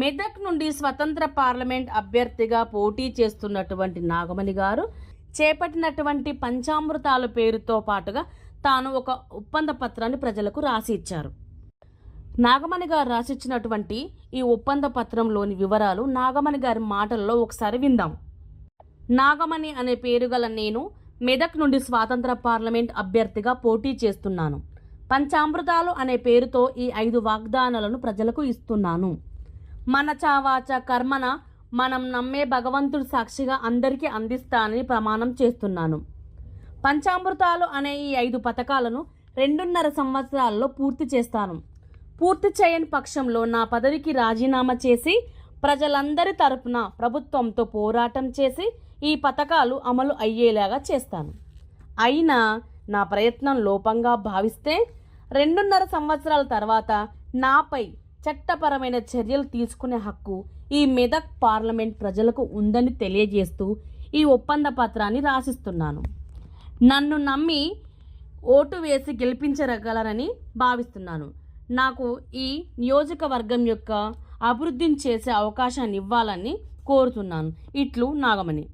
మెదక్ నుండి స్వతంత్ర పార్లమెంట్ అభ్యర్థిగా పోటీ చేస్తున్నటువంటి నాగమణి గారు చేపట్టినటువంటి పంచామృతాల పేరుతో పాటుగా తాను ఒక ఒప్పంద పత్రాన్ని ప్రజలకు రాసి ఇచ్చారు. నాగమణి గారు రాసిచ్చినటువంటి ఈ ఒప్పంద పత్రంలోని వివరాలు నాగమణి గారి మాటల్లో ఒకసారి విందాం. నాగమణి అనే పేరు గల నేను మెదక్ నుండి స్వాతంత్ర పార్లమెంట్ అభ్యర్థిగా పోటీ చేస్తున్నాను. పంచామృతాలు అనే పేరుతో ఈ ఐదు వాగ్దానాలను ప్రజలకు ఇస్తున్నాను. మన చావాచ కర్మన మనం నమ్మే భగవంతుడి సాక్షిగా అందరికీ అందిస్తానని ప్రమాణం చేస్తున్నాను. పంచామృతాలు అనే ఈ ఐదు పథకాలను రెండున్నర సంవత్సరాల్లో పూర్తి చేస్తాను. పూర్తి చేయని పక్షంలో నా పదవికి రాజీనామా చేసి ప్రజలందరి తరపున ప్రభుత్వంతో పోరాటం చేసి ఈ పథకాలు అమలు అయ్యేలాగా చేస్తాను. అయినా నా ప్రయత్నం లోపంగా భావిస్తే రెండున్నర సంవత్సరాల తర్వాత నాపై చట్టపరమైన చర్యలు తీసుకునే హక్కు ఈ మెదక్ పార్లమెంట్ ప్రజలకు ఉందని తెలియజేస్తూ ఈ ఒప్పంద పత్రాన్ని రాసిస్తున్నాను. నన్ను నమ్మి ఓటు వేసి గెలిపించగలరని భావిస్తున్నాను. నాకు ఈ నియోజకవర్గం యొక్క అభివృద్ధిని చేసే అవకాశాన్ని ఇవ్వాలని కోరుతున్నాను. ఇట్లు నాగమణి.